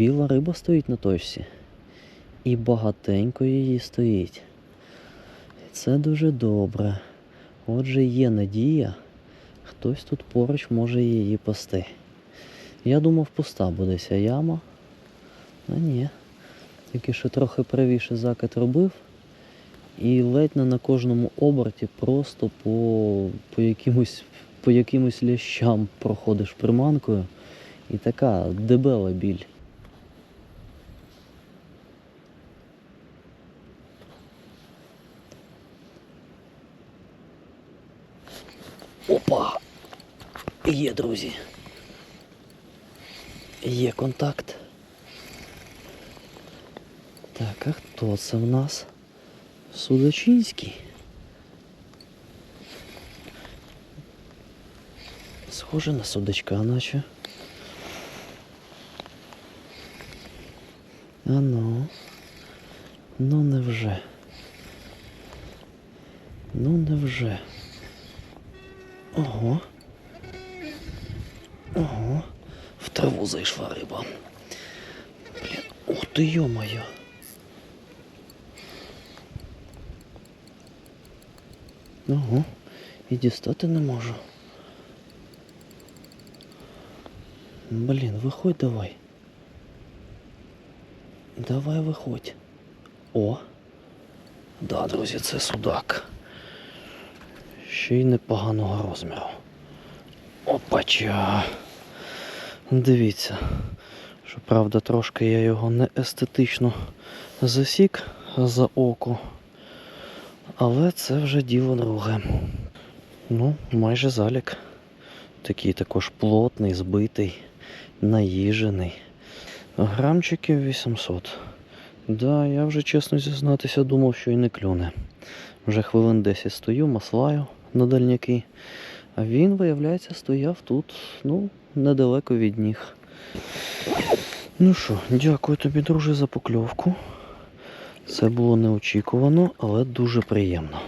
Біла риба стоїть на точці. І багатенько її стоїть. Це дуже добре. Отже, є надія, хтось тут поруч може її пасти. Я думав, пуста буде ця яма. А ні. Тільки що трохи правіше закат робив. І ледь не на кожному оберті просто по, по, якимось, по якимось лящам проходиш приманкою. І така дебела біль. Опа! Є, друзі. Є контакт. Так, а хто це в нас? Судочинський. Схоже на судачка, наче. А ну. Ну невже. Ну невже. Ого. Ого. В траву зайшла риба. Блін, ух ти йо-моє. Ого, і дістати не можу. Блін, виходь давай. Давай виходь. О. Да, друзі, це судак. Ще й непоганого розміру. Опача. Дивіться. Щоправда, трошки я його не естетично засік за око. Але це вже діло друге. Ну, майже залік. Такий також плотний, збитий, наїжений. Грамчиків 800. Да, я вже чесно зізнатися, думав, що і не клюне. Вже хвилин 10 стою, маслаю на дальняки. А він, виявляється, стояв тут, ну, недалеко від ніг. Ну що, дякую тобі, друже, за покльовку. Це було неочікувано, але дуже приємно.